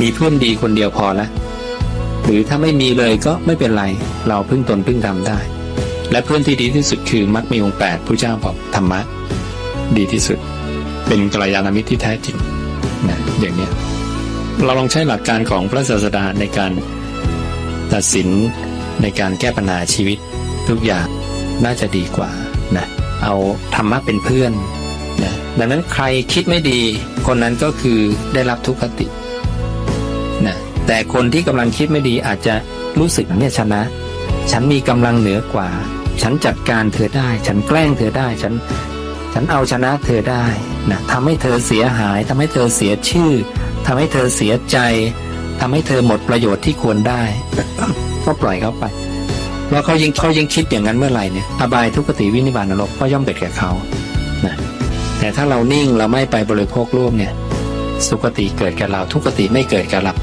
มีเพื่อนดีคนเดียวพอละหรือถ้าไม่มีเลยก็ไม่เป็นไร เราพึ่งตนพึ่งทำได้ และเพื่อนที่ดีที่สุดคือมักมีองค์แปดผู้เจ้าบอกธรรมะ ดีที่สุด เป็นกัลยาณมิตรที่แท้จริงนะอย่างเนี้ยเราลองใช้หลักการของพระศาสดาในการตัดสินในการแก้ปัญหาชีวิต ทุกอย่างน่าจะดีกว่านะเอาธรรมะเป็นเพื่อนนะดังนั้นใครคิดไม่ดี คนนั้นก็คือได้รับทุกขติ แต่คนที่กำลังคิดไม่ดีอาจจะรู้สึกเนี่ยชนะ ฉันมีกำลังเหนือกว่า ฉันจัดการเธอได้ ฉันแกล้งเธอได้ ฉัน ฉันเอาชนะเธอได้นะทำให้เธอเสียหายทำให้เธอเสียชื่อทำให้เธอเสียใจทำให้เธอหมดประโยชน์ที่ควรได้ ก็ปล่อยเขาไปแล้วเขายังเขายังคิดอย่างนั้นเมื่อไหร่เนี่ยอบายทุกขติวินิบาตนรกก็ย่อมเกิดแก่เขานะแต่ถ้าเรานิ่งเราไม่ไปบริโภคร่วมเนี่ย สุขติเกิดแก่เราทุกขติไม่เกิดแก่เรา